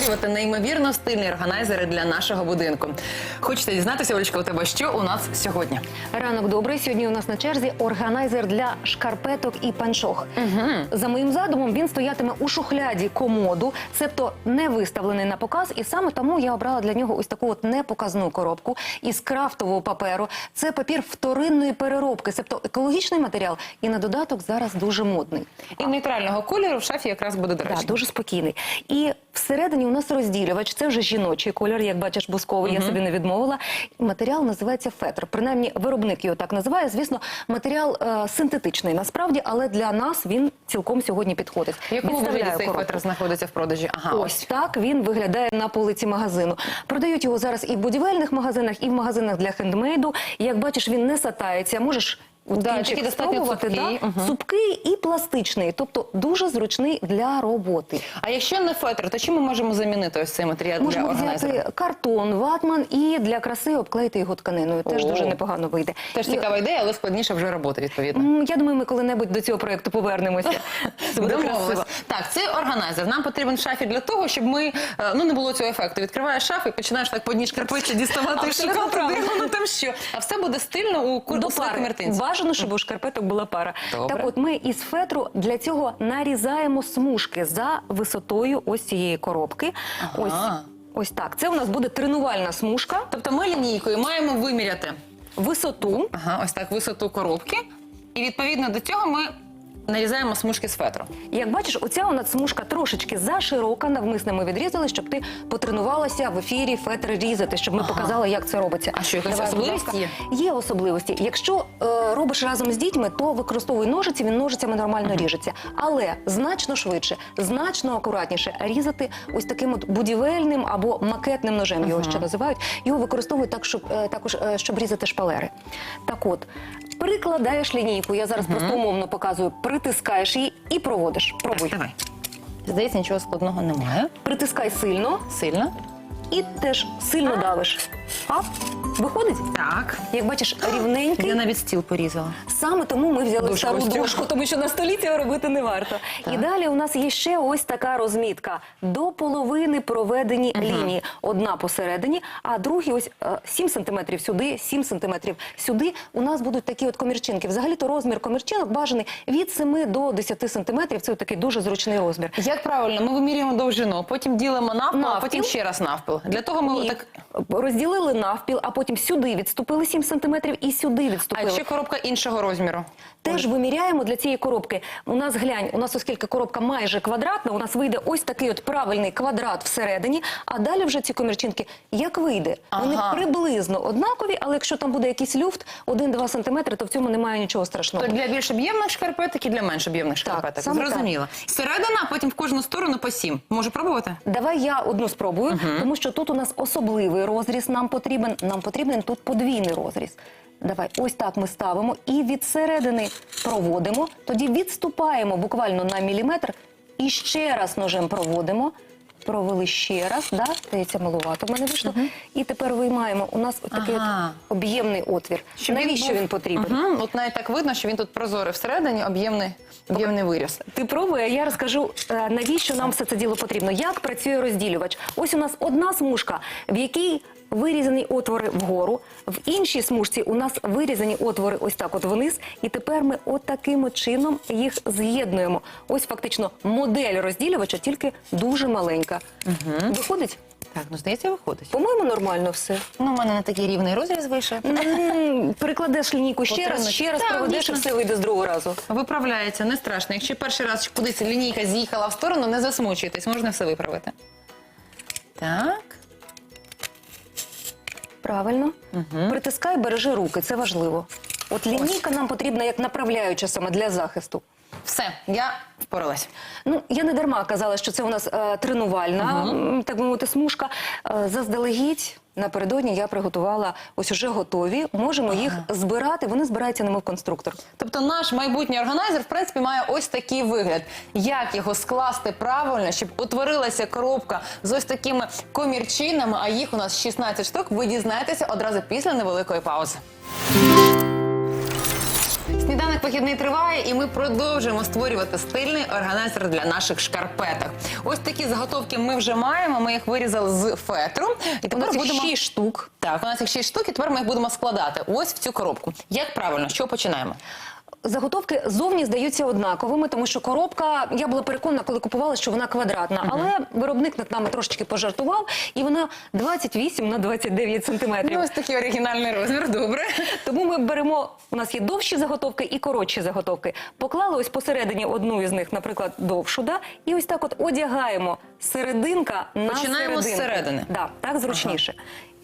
створювати неймовірно стильні органайзери для нашого будинку. Хочете дізнатися, Олечка, у тебе що у нас сьогодні? Ранок добрий. Сьогодні у нас на черзі органайзер для шкарпеток і панчох. За моїм задумом він стоятиме у шухляді комоду, себто не виставлений на показ, і саме тому я обрала для нього ось таку от непоказну коробку із крафтового паперу. Це папір вторинної переробки, себто екологічний матеріал, і на додаток зараз дуже модний. І нейтрального кольору в шафі якраз буде доречно. Так, дуже спокійний. І всередині у нас розділювач. Це вже жіночий кольор, як бачиш, бусковий. Я собі не відмовила. Матеріал називається фетр. Принаймні, виробник його так називає. Звісно, матеріал е, синтетичний насправді, але для нас він цілком сьогодні підходить. В якому Відставляю вигляді цей коробку. фетр знаходиться в продажі? Ага, Ось так він виглядає на полиці магазину. Продають його зараз і в будівельних магазинах, і в магазинах для хендмейду. І, як бачиш, він не сатається. Можеш от Да, кінчик достатньо спробувати, цупкий. да? Мгм. цупкий і пластичний, тобто дуже зручний для роботи. А якщо не фетр, то чим ми можемо замінити ось цей матеріал Можемо для органайзера? взяти картон, ватман і для краси обклеїти його тканиною. Теж О. дуже непогано вийде. Теж І, цікава ідея, але складніше вже роботи, відповідно. м, Я думаю, ми коли-небудь до цього проєкту повернемося. Це буде Домовились. красиво. Так, цей органайзер нам потрібен в шафі для того, щоб ми е, ну не було цього ефекту. Відкриваєш шаф і починаєш так по одній шкарпетці діставати Абсолютно шукати, де воно там що. А все буде стильно у кур- До пари. коміртинці. Бажано, щоб у шкарпеток була пара. Добре. Так от ми із фетру для цього нарізаємо смужки за висотою ось цієї коробки. Ага. Ось, ось так. Це у нас буде тренувальна смужка. Тобто ми лінійкою маємо виміряти Висоту. ага, ось так висоту коробки, і відповідно до цього ми нарізаємо смужки з фетру. Як бачиш, оця у нас смужка трошечки заширока, навмисно ми відрізали, щоб ти потренувалася в ефірі фетр різати, щоб ми Ага. показали, як це робиться. А що, якась Давай, будь особливість ласка. є? Є особливості. Якщо е, робиш разом з дітьми, то використовуй ножиці, він ножицями нормально ріжеться. Але значно швидше, значно акуратніше різати ось таким от будівельним або макетним ножем, його ще називають. Його використовують так, щоб е, також е, щоб різати шпалери. Так от. Прикладаєш лінійку, я зараз просто умовно показую, притискаєш її і проводиш. Пробуй. Давай. Здається, нічого складного немає. Притискай сильно Сильно. І теж сильно давиш. А? Виходить? Так. Як бачиш, рівненький. Я навіть стіл порізала. Саме тому ми взяли Дошку стару ось цю. дошку, тому що на столі цього робити не варто. І далі у нас є ще ось така розмітка. До половини проведені лінії. Одна посередині, а другі ось е, 7 сантиметрів сюди, 7 сантиметрів сюди. У нас будуть такі от комірчинки. Взагалі-то розмір комірчинок бажаний від 7 до 10 сантиметрів. Це такий дуже зручний розмір. Як правильно, ми вимірюємо довжину, потім ділимо навпіл, а Навпіл. потім ще раз навпіл. Для того ми Ні. так. розділили навпіл, а потім сюди відступили 7 сантиметрів і сюди А відступили. якщо коробка іншого розміру? Теж виміряємо для цієї коробки. У нас глянь, у нас оскільки коробка майже квадратна, у нас вийде ось такий от правильний квадрат всередині. А далі вже ці комірчинки як вийде? Вони Ага. приблизно однакові, але якщо там буде якийсь люфт 1-2 сантиметри, то в цьому немає нічого страшного. То для більш об'ємних шкарпеток і для менш об'ємних шкарпеток. саме Зрозуміло. Середина, а потім в кожну сторону по сім. Можу пробувати? Давай я одну спробую, тому що тут у нас особливий розріз нам потрібен. Нам потрібен тут подвійний розріз. Давай, ось так ми ставимо і від середини проводимо. Тоді відступаємо буквально на міліметр і ще раз ножем проводимо. Провели ще раз, да? здається, малувато в мене вийшло. І тепер виймаємо. У нас такий Ага. от об'ємний отвір. Щоб Навіщо був- він потрібен? От навіть так видно, що він тут прозорий всередині, об'ємний, об'ємний виріс. Ти пробуй, а я розкажу, е, навіщо нам все це діло потрібно. Як працює розділювач? Ось у нас одна смужка, в якій вирізані отвори вгору, в іншій смужці у нас вирізані отвори ось так от вниз. І тепер ми от таким от чином їх з'єднуємо. Ось фактично модель розділювача, тільки дуже маленька. Виходить? Так, ну здається, виходить. По-моєму, нормально все. Ну, у мене не такий рівний розріз вийшов. М, Перекладеш лінійку ще раз, Потрібно. ще раз Так, проведеш і дійсно. все вийде з другого разу. Виправляється, не страшно. Якщо перший раз кудись лінійка з'їхала в сторону, не засмучуйтесь, можна все виправити. Так. Правильно. Притискай, бережи руки, це важливо. От лінійка нам потрібна як направляюча саме для захисту. Все, я впоралась. Ну, я не дарма казала, що це у нас е, тренувальна, м, так би мовити, смужка. Е, заздалегідь напередодні я приготувала ось уже готові. Можемо їх збирати. Вони збираються немов конструктор. Тобто наш майбутній органайзер, в принципі, має ось такий вигляд. Як його скласти правильно, щоб утворилася коробка з ось такими комірчинами, а їх у нас 16 штук, ви дізнаєтеся одразу після невеликої паузи. Сніданок вихідний триває, і ми продовжуємо створювати стильний органайзер для наших шкарпеток. Ось такі заготовки ми вже маємо. Ми їх вирізали з фетру. І тепер їх будемо 6 штук. так. У нас їх 6 штук, і тепер ми їх будемо складати. Ось в цю коробку. Як правильно, що починаємо? Заготовки зовні здаються однаковими, тому що коробка, я була переконана, коли купувала, що вона квадратна. Але виробник над нами трошечки пожартував, і вона 28 на 29 сантиметрів. Ну, ось такий оригінальний розмір. Добре. Ми беремо, у нас є довші заготовки і коротші заготовки. Поклали ось посередині одну із них, наприклад, довшу, да? і ось так от одягаємо серединка на Починаємо з середини. Да, так зручніше.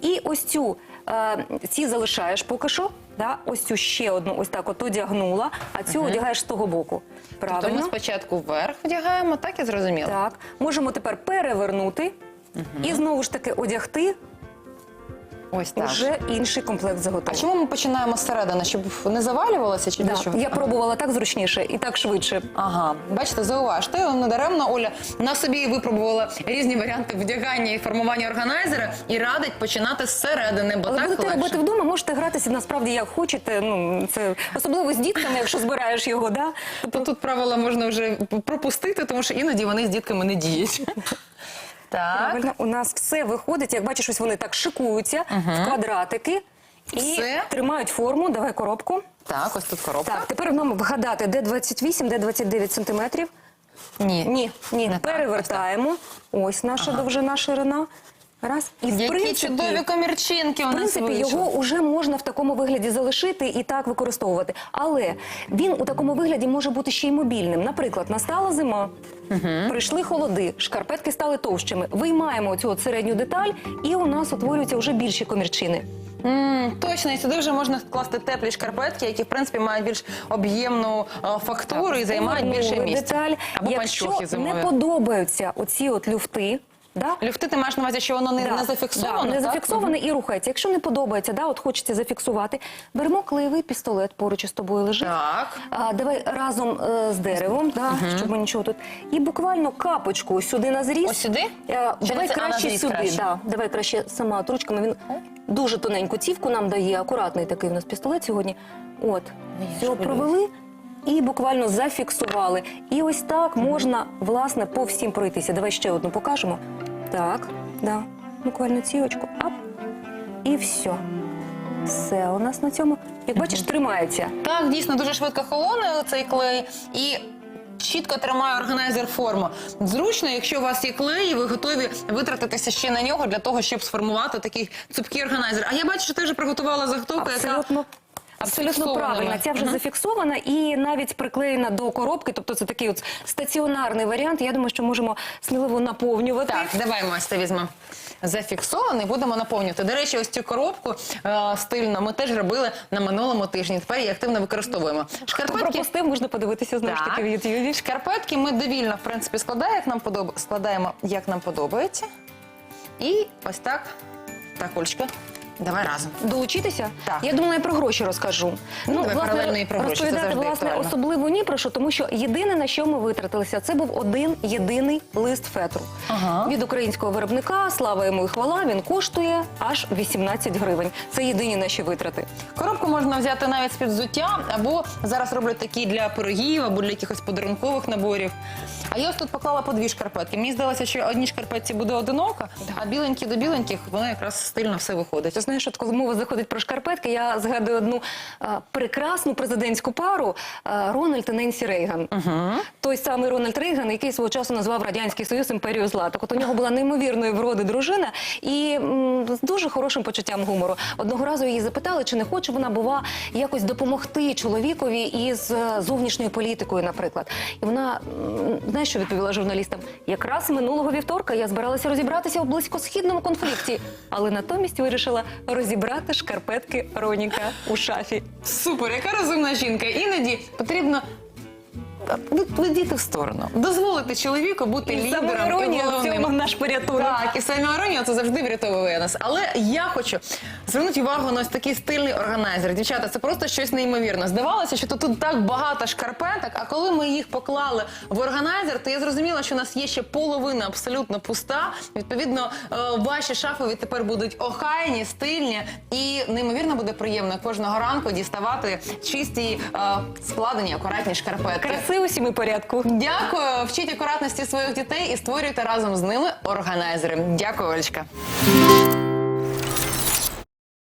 І ось цю, е, ці залишаєш поки що, да? ось цю ще одну ось так от одягнула, а цю одягаєш з того боку. Правильно? Тобто ми спочатку вверх вдягаємо, так і зрозуміло. Так, можемо тепер перевернути і знову ж таки одягти Ось так. вже інший комплект А чому ми починаємо зсередини? Щоб не завалювалося чи для Да, чого? я пробувала так зручніше і так швидше. Ага, бачите, зауважте, недаремно Оля на собі випробувала різні варіанти вдягання і формування органайзера і радить починати зсередини, бо Але так будете легше. робити вдома, можете гратися насправді як хочете. Ну це особливо з дітками, якщо збираєш його, да Тобто тут правила можна вже пропустити, тому що іноді вони з дітками не діють. Так, правильно у нас все виходить. Як бачиш, ось вони так шикуються в квадратики і Все. тримають форму. Давай коробку. так, ось тут коробка. Так, тепер нам вгадати, де 28, де 29 сантиметрів. Ні. Ні, ні, Не так, перевертаємо. Ось наша довжина, ширина. Раз. І в Які принципі, чудові комірчинки у В нас принципі, вийшли. його вже можна в такому вигляді залишити і так використовувати. Але він у такому вигляді може бути ще й мобільним. Наприклад, настала зима, прийшли холоди, шкарпетки стали товщими. Виймаємо цю от середню деталь, і у нас утворюються вже більші комірчини. М, точно, і сюди вже можна класти теплі шкарпетки, які в принципі мають більш об'ємну е, фактуру і займають більше Повернули місця. Деталь. Або Якщо панчохи зимові. не подобаються оці от люфти. Да? Люфти ти маєш на увазі, що воно не, Да, не зафіксовано? да, не так? зафіксоване і рухається. Якщо не подобається, да, от хочеться зафіксувати, беремо клеєвий пістолет поруч із тобою лежить. Так. А, давай разом е, з деревом, да, щоб ми нічого тут. І буквально капочку сюди на зріз. Ось сюди? Е, Чи давай а, краще сюди. краще? Да, давай краще сама от ручками. Він дуже тоненьку цівку нам дає, акуратний такий у нас пістолет сьогодні. От, Ну, все провели. І буквально зафіксували. І ось так можна, власне, по всім пройтися. Давай ще одну покажемо. Так, да. Буквально цівочку. Ап. І все. Все у нас на цьому. Як бачиш, тримається. Так, дійсно дуже швидко холоне цей клей і. Чітко тримає органайзер форму. Зручно, якщо у вас є клей, і ви готові витратитися ще на нього для того, щоб сформувати такий цупкий органайзер. А я бачу, що ти вже приготувала заготовку, яка Абсолютно. Абсолютно правильно. Ця вже зафіксована і навіть приклеєна до коробки. Тобто це такий от стаціонарний варіант. Я думаю, що можемо сміливо наповнювати. Так, давай ми ось це візьмемо зафіксований, будемо наповнювати. До речі, ось цю коробку е, стильно ми теж робили на минулому тижні. Тепер її активно використовуємо. Хто Шкарпетки пропустив, можна подивитися знову ж таки в Ютубі. Шкарпетки ми довільно, в принципі, складаємо, як нам подоб... складаємо, як нам подобається. І ось так. Так, Олечка, давай разом. Долучитися? Так. Я думала, я про гроші розкажу. Ну, давай паралельно і про гроші, це розповідати, завжди власне, актуально. особливо ні про що, тому що єдине, на що ми витратилися, це був один єдиний лист фетру. Ага. Від українського виробника, слава йому і хвала, він коштує аж 18 гривень. Це єдині наші витрати. Коробку можна взяти навіть з-під взуття, або зараз роблять такі для пирогів, або для якихось подарункових наборів. А я ось тут поклала по дві шкарпетки. Мені здалося, що одній шкарпетці буде одинока, а біленькі до біленьких воно якраз стильно все виходить. Знаєш, от коли мова заходить про шкарпетки, я згадую одну а, прекрасну президентську пару а, Рональд і Ненсі Рейган. Той самий Рональд Рейган, який свого часу назвав Радянський Союз імперією зла. Так от у нього була неймовірної вроди дружина і м, з дуже хорошим почуттям гумору. Одного разу її запитали, чи не хоче вона бува якось допомогти чоловікові із е, зовнішньою політикою, наприклад. І вона знаєш, що відповіла журналістам? Якраз минулого вівторка я збиралася розібратися у близькосхідному конфлікті, але натомість вирішила розібрати шкарпетки Роніка у шафі. Супер, яка розумна жінка. Іноді потрібно відведіть в сторону. Дозволити чоловіку бути І лідером і самоіронія в цьому наш порятунок. Так, і самоіронія це завжди врятовує нас. Але я хочу звернути увагу на ось такий стильний органайзер. Дівчата, це просто щось неймовірне. Здавалося, що тут, тут так багато шкарпеток, а коли ми їх поклали в органайзер, то я зрозуміла, що у нас є ще половина абсолютно пуста. Відповідно, е, ваші шафи відтепер будуть охайні, стильні і неймовірно буде приємно кожного ранку діставати чисті, е, складені, акуратні шкарпетки. Краси усім порядку. Дякую, вчіть акуратності своїх дітей і створюйте разом з ними органайзери. Дякую, Олечка.